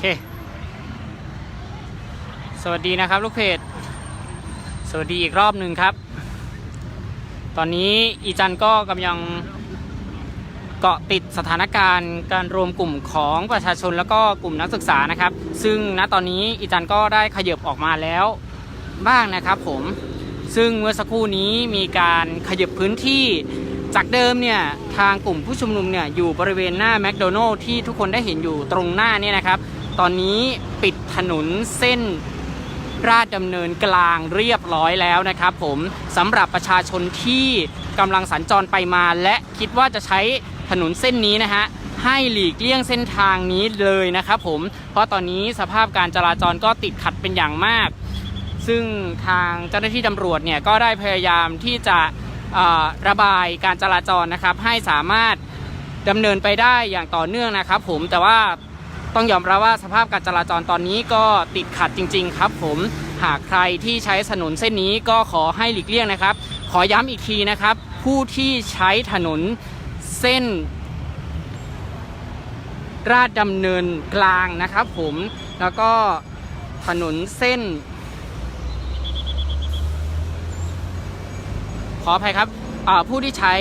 เค สวัสดีนะครับลูกเพจ สวัสดีอีกรอบหนึ่งครับ ตอนนี้อีจันก็กำลังเกาะติดสถานการณ์การรวมกลุ่มของประชาชนแล้วก็กลุ่มนักศึกษานะครับ ซึ่งณตอนนี้อีจันก็ได้ขยบออกมาแล้วบ้างนะครับผม ซึ่งเมื่อสักครู่นี้มีการขยบพื้นที่จากเดิมเนี่ยทางกลุ่มผู้ชุมนุมเนี่ยอยู่บริเวณหน้าแมคโดนัลล์ที่ทุกคนได้เห็นอยู่ตรงหน้านี่นะครับ ตอนนี้ปิดถนนเส้นราชดำเนินกลางเรียบร้อยแล้วนะครับผมสำหรับประชาชนที่กำลังสัญจรไปมา และคิดว่าจะใช้ถนนเส้นนี้นะฮะให้หลีกเลี่ยงเส้นทางนี้เลยนะครับผมเพราะตอนนี้สภาพการจราจรก็ติดขัดเป็นอย่างมาก ซึ่งทางเจ้าหน้าที่ตำรวจเนี่ยก็ได้พยายามที่จะระบายการจราจรนะครับ ให้สามารถดำเนินไปได้อย่างต่อเนื่องนะครับ ผมแต่ว่า ต้องยอมรับว่าสภาพการจราจรตอนนี้ก็ติดขัดจริง ๆ ครับ ผมหากใครที่ใช้ถนนเส้นนี้ก็ขอให้หลีกเลี่ยงนะครับ ขอย้ำอีกทีนะครับ ผู้ที่ใช้ถนนเส้น ราชดำเนินกลางนะครับ ผมแล้วก็ถนนเส้น ขออภัยครับผู้ที่ใช้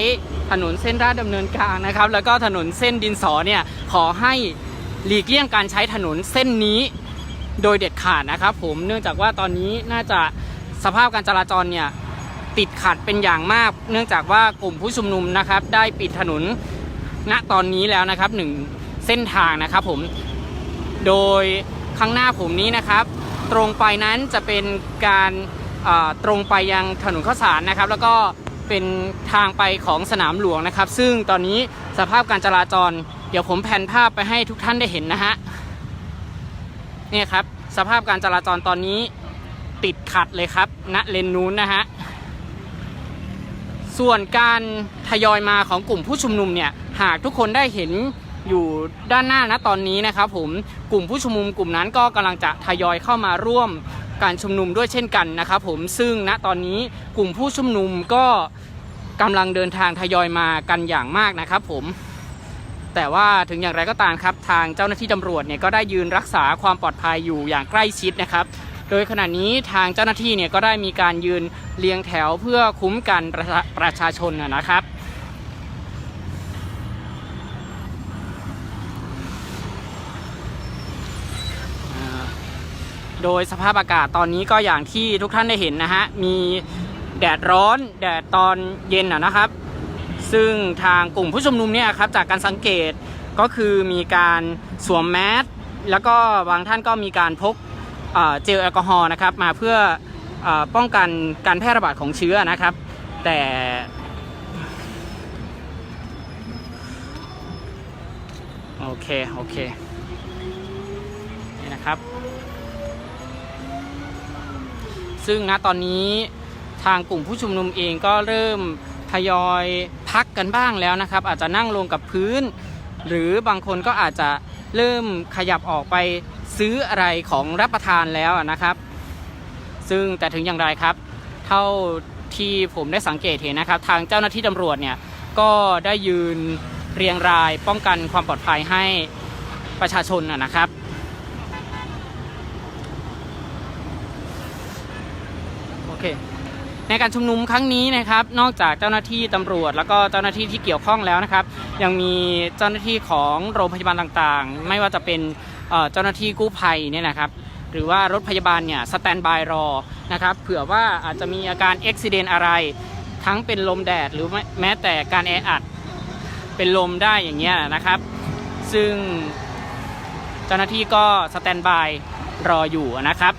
ถนนเส้นราชดำเนินกลางนะครับ แล้วก็ถนนเส้นดินสอเนี่ยขอให้ หลีกเลี่ยงการใช้ถนนเส้นนี้โดยเด็ดขาดนะครับ ผมเนื่องจากว่าตอนนี้น่าจะสภาพการจราจรเนี่ยติดขัดเป็นอย่างมาก เนื่องจากว่ากลุ่มผู้ชุมนุมนะครับ ได้ปิดถนนณตอนนี้แล้วนะครับหนึ่งเส้นทางนะครับผมโดยข้างหน้าผมนี้นะครับ ตรงไปนั้นจะเป็นการตรงไปยังถนนข้าวสารนะครับ แล้วก็เป็นทางไปของสนามหลวงนะครับ ซึ่งตอนนี้สภาพการจราจร เดี๋ยวผมแผ่นภาพไปให้ทุกท่านได้เห็นนะฮะเนี่ยครับ สภาพการจราจรตอนนี้ติดขัดเลยครับณเลนนู้นนะฮะ ส่วนการทยอยมาของกลุ่มผู้ชุมนุมเนี่ย หากทุกคนได้เห็นอยู่ด้านหน้านะตอนนี้นะครับผมกลุ่มผู้ชุมนุมกลุ่มนั้นก็กำลังจะทยอยเข้ามาร่วมการชุมนุมด้วยเช่นกันนะครับผมซึ่งณตอนนี้กลุ่มผู้ชุมนุมก็กำลังเดินทางทยอยมากันอย่างมากนะครับผม แต่ว่าถึงอย่างไรก็ตามครับ ทางเจ้าหน้าที่ตำรวจเนี่ยก็ได้ยืนรักษาความปลอดภัยอยู่อย่างใกล้ชิดนะครับ โดยขณะนี้ทางเจ้าหน้าที่เนี่ยก็ได้มีการยืนเรียงแถวเพื่อคุ้มกันประชาประชาชนนะครับโดยสภาพอากาศตอนนี้ก็อย่างที่ทุกท่านได้เห็นนะฮะ มีแดดร้อน แดดตอนเย็นนะครับ ซึ่งทางกลุ่มผู้ชุมนุมเนี่ยครับจากการสังเกตก็คือมีการสวมแมสแล้วก็บางท่านก็มีการพกเจลแอลกอฮอล์นะครับมาเพื่อเออป้องกันการแพร่ระบาดของเชื้อนะครับ แต่โอเค โอเค นี่นะครับ ซึ่งณตอนนี้ทางกลุ่มผู้ชุมนุมเองก็เริ่ม ทยอยพักกันบ้างแล้วนะครับ อาจจะนั่งลงกับพื้น หรือบางคนก็อาจจะเริ่มขยับออกไปซื้ออะไรของรับประทานแล้วนะครับ ซึ่งแต่ถึงอย่างไรครับ เท่าที่ผมได้สังเกตเห็นนะครับ ทางเจ้าหน้าที่ตำรวจเนี่ยก็ได้ยืนเรียงรายป้องกันความปลอดภัยให้ประชาชนนะนะครับ โอเค ในการชุมนุมครั้งนี้นะครับ นอกจากเจ้าหน้าที่ตำรวจ แล้วก็เจ้าหน้าที่ที่เกี่ยวข้องแล้วนะครับ ยังมีเจ้าหน้าที่ของโรงพยาบาลต่างๆ ไม่ว่าจะเป็นเอ่อเจ้าหน้าที่กู้ภัยเนี่ยนะครับ หรือว่ารถพยาบาลเนี่ยสแตนบายรอนะครับเผื่อว่าอาจจะมีอาการอุบิเหตุอะไร ทั้งเป็นลมแดดหรือแม้แต่การแออัดเป็นลมได้อย่างเงี้ยนะครับ ซึ่งเจ้าหน้าที่ก็สแตนบายรออยู่นะครับ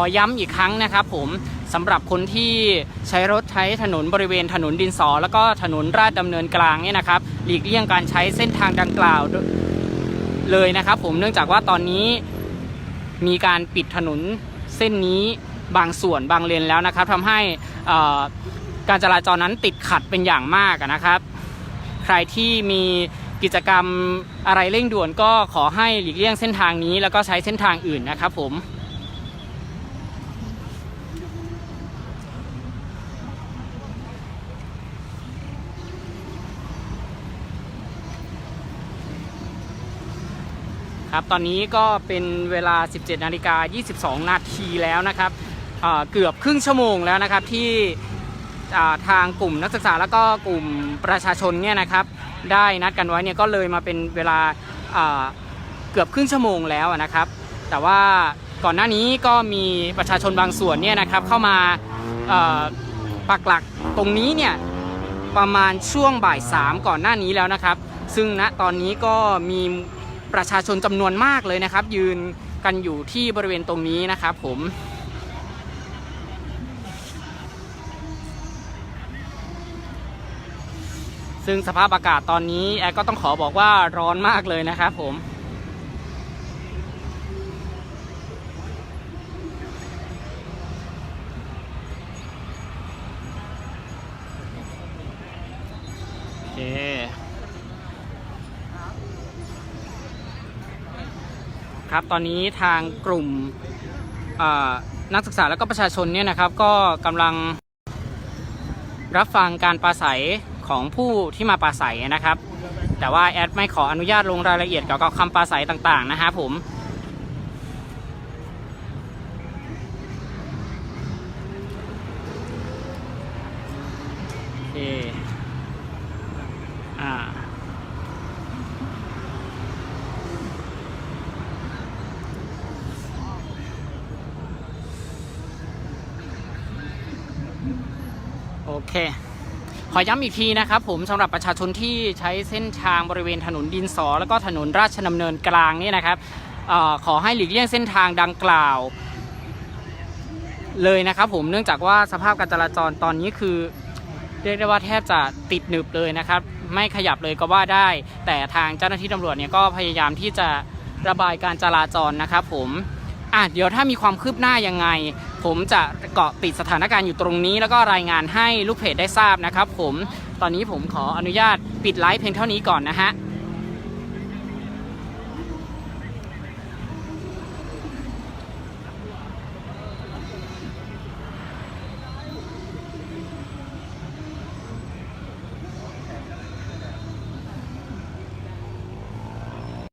อย้ำอีกครั้งนะครับผมสำหรับคนที่ใช้รถใช้ถนนบริเวณถนนดินสอ แล้วก็ถนนราชดำเนินกลางเนี่ยนะครับหลีกเลี่ยงการใช้เส้นทางดังกล่าวเลยนะครับผมเนื่องจากว่าตอนนี้มีการปิดถนนเส้นนี้บางส่วนบางเลนแล้วนะครับทำให้การจราจรนั้นติดขัดเป็นอย่างมากนะครับ ใครที่มีกิจกรรมอะไรเร่งด่วนก็ขอให้หลีกเลี่ยงเส้นทางนี้ แล้วก็ใช้เส้นทางอื่นนะครับผม ครับตอนนี้ก็เป็นเวลา 17นาฬิกา22 นาทีแล้วนะครับเเกือบครึ่งชั่วโมงแล้วนะครับที่ทางกลุ่มนักศึกษาแล้วก็กลุ่มประชาชนเนี่ยนะครับได้นัดกันไว้เนี่ยก็เลยมาเป็นเวลาอ่าเกือบครึ่งชั่วโมงแล้วนะครับ แต่ว่าก่อนหน้านี้ก็มีประชาชนบางส่วนเนี่ยนะครับเข้ามาปักหลักตรงนี้เนี่ยประมาณช่วงบ่ายสามก่อนหน้านี้แล้วนะครับ ซึ่งณตอนนี้ก็มี ประชาชนจำนวนมากเลยนะครับ ยืนกันอยู่ที่บริเวณตรงนี้นะครับผมซึ่งสภาพอากาศตอนนี้แอร์ก็ต้องขอบอกว่าร้อนมากเลยนะครับผม โอเค ครับ ตอนนี้ทางกลุ่มนักศึกษาและก็ประชาชนเนี่ยนะครับก็กำลังรับฟังการปราศัยของผู้ที่มาปราศัยนะครับ แต่ว่าแอดไม่ขออนุญาตลงรายละเอียดเกี่ยวกับคำปราศัยต่างๆ นะฮะผม โอเค อ่า โอ เค ขอย้ำอีกทีนะครับผมสำหรับประชาชนที่ใช้เส้นทางบริเวณถนนดินสอ แล้วก็ถนนราชดำเนินกลางนี่นะครับออขอให้หลีกเลี่ยงเส้นทางดังกล่าว เลยนะครับผมเนื่องจากว่าสภาพการจราจรตอนนี้คือเรียกได้ว่าแทบจะติดหนึบเลยนะครับ ไม่ขยับเลยก็ว่าได้ แต่ทางเจ้าหน้าที่ตำรวจเนี่ยก็พยายามที่จะระบายการจราจรนะครับผมอะเดี๋ยวถ้ามีความคืบหน้ายังไง ผมจะเกาะติดสถานการณ์อยู่ตรงนี้ แล้วก็รายงานให้ลูกเพจได้ทราบนะครับ ผมตอนนี้ผมขออนุญาตปิดไลฟ์เพียงเท่านี้ก่อนนะฮะ